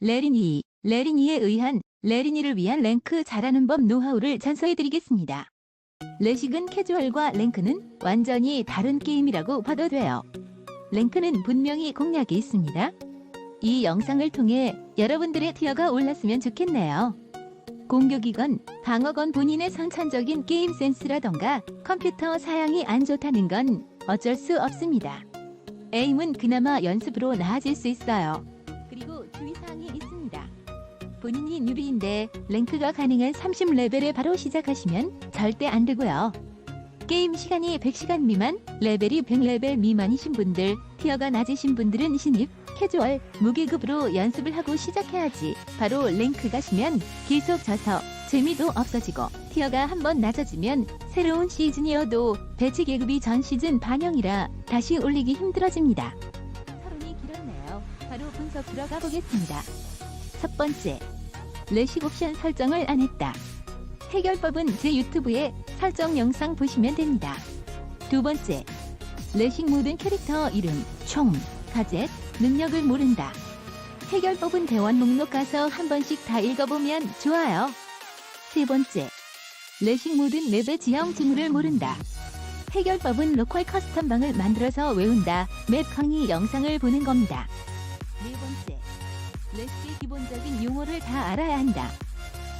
레리니, 레리니에 의한 레리니를 위한 랭크 잘하는 법 노하우를 전수해드리겠습니다. 레식은 캐주얼과 랭크는 완전히 다른 게임이라고 봐도 돼요. 랭크는 분명히 공략이 있습니다. 이 영상을 통해 여러분들의 티어가 올랐으면 좋겠네요. 공격이건 방어건 본인의 선천적인 게임 센스라던가 컴퓨터 사양이 안 좋다는 건 어쩔 수 없습니다. 에임은 그나마 연습으로 나아질 수 있어요. 그리고 주의사항이 있습니다. 본인이 뉴비인데 랭크가 가능한 30레벨에 바로 시작하시면 절대 안 되고요. 게임 시간이 100시간 미만, 레벨이 100레벨 미만이신 분들, 티어가 낮으신 분들은 신입, 캐주얼, 무계급으로 연습을 하고 시작해야지. 바로 랭크 가시면 계속 져서 재미도 없어지고 티어가 한번 낮아지면 새로운 시즌이어도 배치 계급이 전 시즌 반영이라 다시 올리기 힘들어집니다. 분석 들어가 보겠습니다. 첫 번째, 레식 옵션 설정을 안 했다. 해결법은 제 유튜브에 설정 영상 보시면 됩니다. 두 번째, 레식 모든 캐릭터 이름, 총, 가젯, 능력을 모른다. 해결법은 대원 목록 가서 한 번씩 다 읽어보면 좋아요. 세 번째, 레식 모든 맵의 지형 지물을 모른다. 해결법은 로컬 커스텀 방을 만들어서 외운다. 맵 강의 영상을 보는 겁니다. 네 번째, 레식의 기본적인 용어를 다 알아야 한다.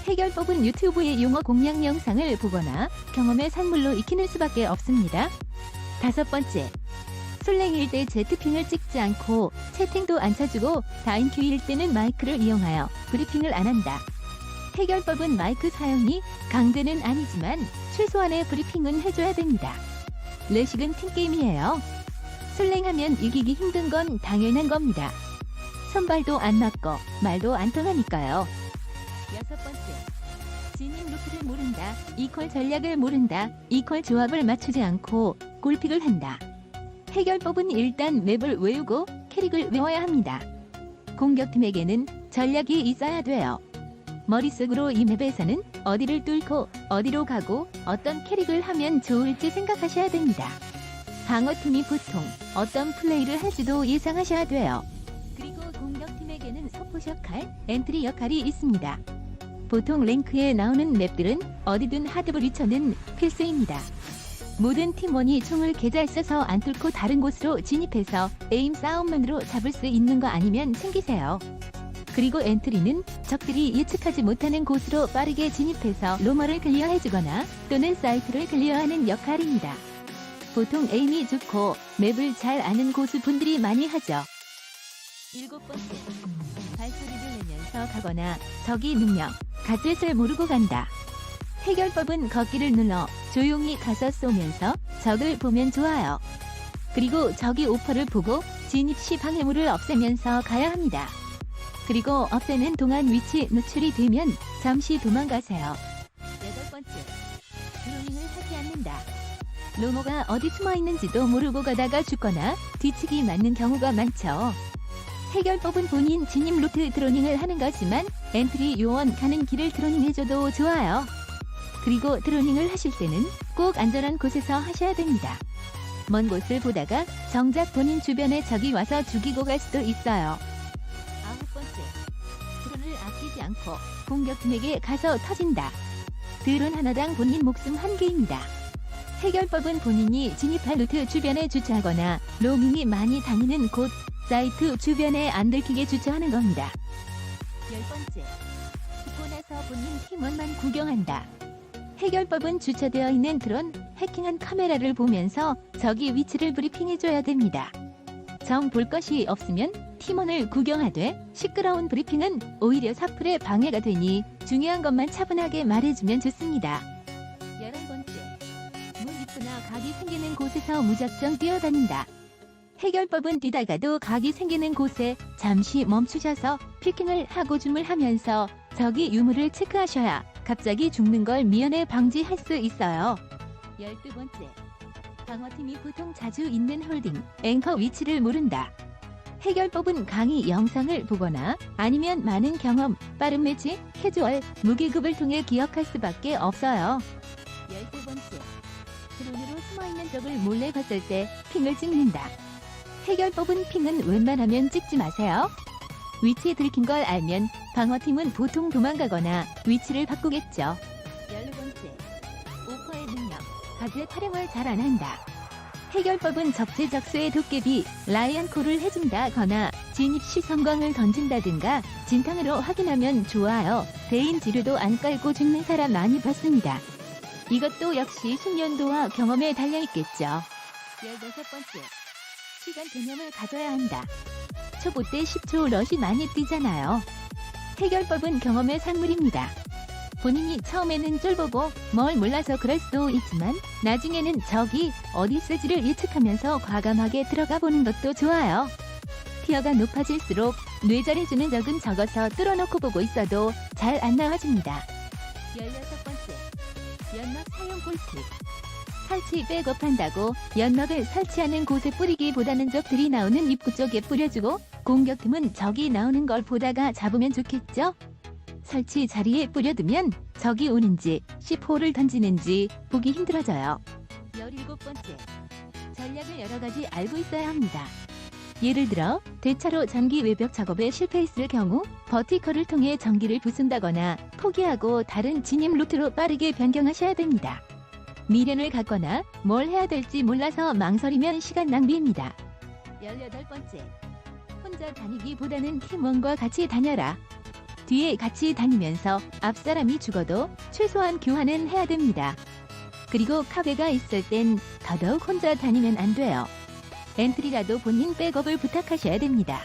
해결법은 유튜브의 용어 공략 영상을 보거나 경험의 산물로 익히는 수밖에 없습니다. 다섯 번째, 솔랭일 때 제트핑을 찍지 않고 채팅도 안 쳐주고 다인큐일 때는 마이크를 이용하여 브리핑을 안 한다. 해결법은 마이크 사용이 강제는 아니지만 최소한의 브리핑은 해줘야 됩니다. 레식은 팀게임이에요. 솔랭하면 이기기 힘든 건 당연한 겁니다. 선발도 안 맞고 말도 안 통하니까요. 여섯 번째. 진입 루트를 모른다. 이퀄 전략을 모른다. 이퀄 조합을 맞추지 않고 골픽을 한다. 해결법은 일단 맵을 외우고 캐릭을 외워야 합니다. 공격팀에게는 전략이 있어야 돼요. 머릿속으로 이 맵에서는 어디를 뚫고 어디로 가고 어떤 캐릭을 하면 좋을지 생각하셔야 됩니다. 방어팀이 보통 어떤 플레이를 할지도 예상하셔야 돼요. 그리고 포 역할, 엔트리 역할이 있습니다. 보통 랭크에 나오는 맵들은 어디든 하드브리처는 필수입니다. 모든 팀원이 총을 계좌에 써서 안 뚫고 다른 곳으로 진입해서 에임 싸움만으로 잡을 수 있는 거 아니면 챙기세요. 그리고 엔트리는 적들이 예측하지 못하는 곳으로 빠르게 진입해서 로머를 클리어해주거나 또는 사이트를 클리어하는 역할입니다. 보통 에임이 좋고 맵을 잘 아는 고수 분들이 많이 하죠. 일곱 번째, 발소리를 내면서 가거나 적이 능력, 가젯을 모르고 간다. 해결법은 걷기를 눌러 조용히 가서 쏘면서 적을 보면 좋아요. 그리고 적이 오퍼를 보고 진입 시 방해물을 없애면서 가야 합니다. 그리고 없애는 동안 위치 노출이 되면 잠시 도망가세요. 여덟 번째, 드로닝을 하지 않는다. 로모가 어디 숨어 있는지도 모르고 가다가 죽거나 뒤치기 맞는 경우가 많죠. 해결법은 본인 진입 루트 드로닝을 하는 거지만 엔트리 요원 가는 길을 드로닝해줘도 좋아요. 그리고 드로닝을 하실 때는 꼭 안전한 곳에서 하셔야 됩니다. 먼 곳을 보다가 정작 본인 주변에 적이 와서 죽이고 갈 수도 있어요. 아홉 번째, 드론을 아끼지 않고 공격팀에게 가서 터진다. 드론 하나당 본인 목숨 한 개입니다. 해결법은 본인이 진입할 루트 주변에 주차하거나 로밍이 많이 다니는 곳, 사이트 주변에 안 들키게 주차하는 겁니다. 열 번째, 죽고 나서 본인 팀원만 구경한다. 해결법은 주차되어 있는 드론, 해킹한 카메라를 보면서 적이 위치를 브리핑해줘야 됩니다. 정 볼 것이 없으면 팀원을 구경하되 시끄러운 브리핑은 오히려 사플에 방해가 되니 중요한 것만 차분하게 말해주면 좋습니다. 열한 번째, 문 입구나 각이 생기는 곳에서 무작정 뛰어다닌다. 해결법은 뛰다가도 각이 생기는 곳에 잠시 멈추셔서 피킹을 하고 줌을 하면서 적이 유물을 체크하셔야 갑자기 죽는 걸 미연에 방지할 수 있어요. 열두 번째, 방어팀이 보통 자주 있는 홀딩, 앵커 위치를 모른다. 해결법은 강의 영상을 보거나 아니면 많은 경험, 빠른 매치, 캐주얼, 무기급을 통해 기억할 수밖에 없어요. 열두 번째, 드론으로 숨어있는 적을 몰래 봤을 때 핑을 찍는다. 해결법은 핑은 웬만하면 찍지 마세요. 위치에 들킨 걸 알면 방어팀은 보통 도망가거나 위치를 바꾸겠죠. 12번째. 오퍼의 능력. 가젯 활용을 잘 안 한다. 해결법은 적재적소의 도깨비 라이언 콜을 해준다거나 진입 시 성광을 던진다든가 진탕으로 확인하면 좋아요. 대인 지뢰도 안 깔고 죽는 사람 많이 봤습니다. 이것도 역시 숙련도와 경험에 달려있겠죠. 16번째. 시간 개념을 가져야 한다. 초보 때 10초 러시 많이 뛰잖아요. 해결법은 경험의 산물입니다. 본인이 처음에는 쫄보고 뭘 몰라서 그럴 수도 있지만 나중에는 적이 어디 쓰지를 예측하면서 과감하게 들어가 보는 것도 좋아요. 티어가 높아질수록 뇌절해주는 적은 적어서 뚫어놓고 보고 있어도 잘 안 나와집니다. 16번째. 연막 사용 꿀팁. 설치 백업한다고 연막을 설치하는 곳에 뿌리기보다는 적들이 나오는 입구 쪽에 뿌려주고 공격팀은 적이 나오는 걸 보다가 잡으면 좋겠죠? 설치 자리에 뿌려두면 적이 오는지 C4를 던지는지 보기 힘들어져요. 17번째. 전략을 여러 가지 알고 있어야 합니다. 예를 들어 대차로 전기 외벽 작업에 실패했을 경우 버티컬을 통해 전기를 부순다거나 포기하고 다른 진입 루트로 빠르게 변경하셔야 됩니다. 미련을 갖거나 뭘 해야 될지 몰라서 망설이면 시간 낭비입니다. 18번째. 혼자 다니기보다는 팀원과 같이 다녀라. 뒤에 같이 다니면서 앞 사람이 죽어도 최소한 교환은 해야 됩니다. 그리고 카베가 있을 땐 더더욱 혼자 다니면 안 돼요. 엔트리라도 본인 백업을 부탁하셔야 됩니다.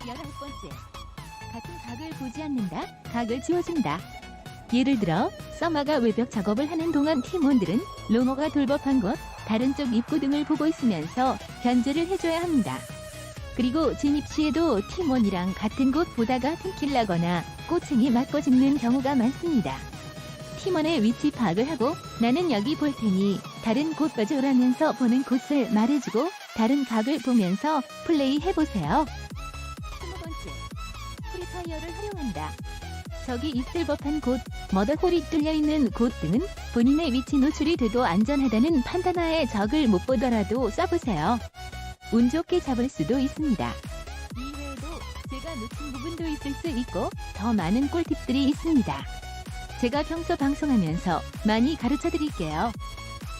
11번째. 같은 각을 보지 않는다, 각을 지워준다. 예를 들어 써마가 외벽 작업을 하는 동안 팀원들은 로머가 돌법한 곳, 다른 쪽 입구 등을 보고 있으면서 견제를 해줘야 합니다. 그리고 진입 시에도 팀원이랑 같은 곳 보다가 팀킬 나거나 꼬챙이 맞고 죽는 경우가 많습니다. 팀원의 위치 파악을 하고 나는 여기 볼 테니 다른 곳까지 오라면서 보는 곳을 말해주고 다른 각을 보면서 플레이 해보세요. 20번째. 프리파이어를 활용한다. 적이 있을 법한 곳, 머더홀이 뚫려있는 곳 등은 본인의 위치 노출이 돼도 안전하다는 판단하에 적을 못 보더라도 써보세요. 운 좋게 잡을 수도 있습니다. 이외에도 제가 놓친 부분도 있을 수 있고 더 많은 꿀팁들이 있습니다. 제가 평소 방송하면서 많이 가르쳐 드릴게요.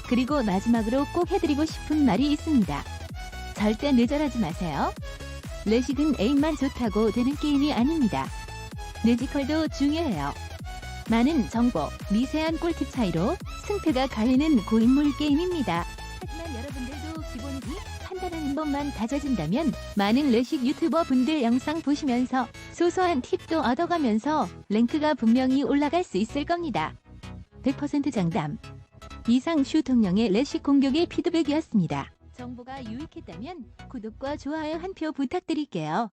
그리고 마지막으로 꼭 해드리고 싶은 말이 있습니다. 절대 뇌절하지 마세요. 레식은 에임만 좋다고 되는 게임이 아닙니다. 뇌지컬도 중요해요. 많은 정보, 미세한 꿀팁 차이로 승패가 갈리는 고인물 게임입니다. 하지만 여러분들도 기본기 판단하는 법만 다져진다면 많은 레식 유튜버 분들 영상 보시면서 소소한 팁도 얻어가면서 랭크가 분명히 올라갈 수 있을 겁니다. 100% 장담. 이상 슈 통령의 레식 공격의 피드백이었습니다. 정보가 유익했다면 구독과 좋아요 한 표 부탁드릴게요.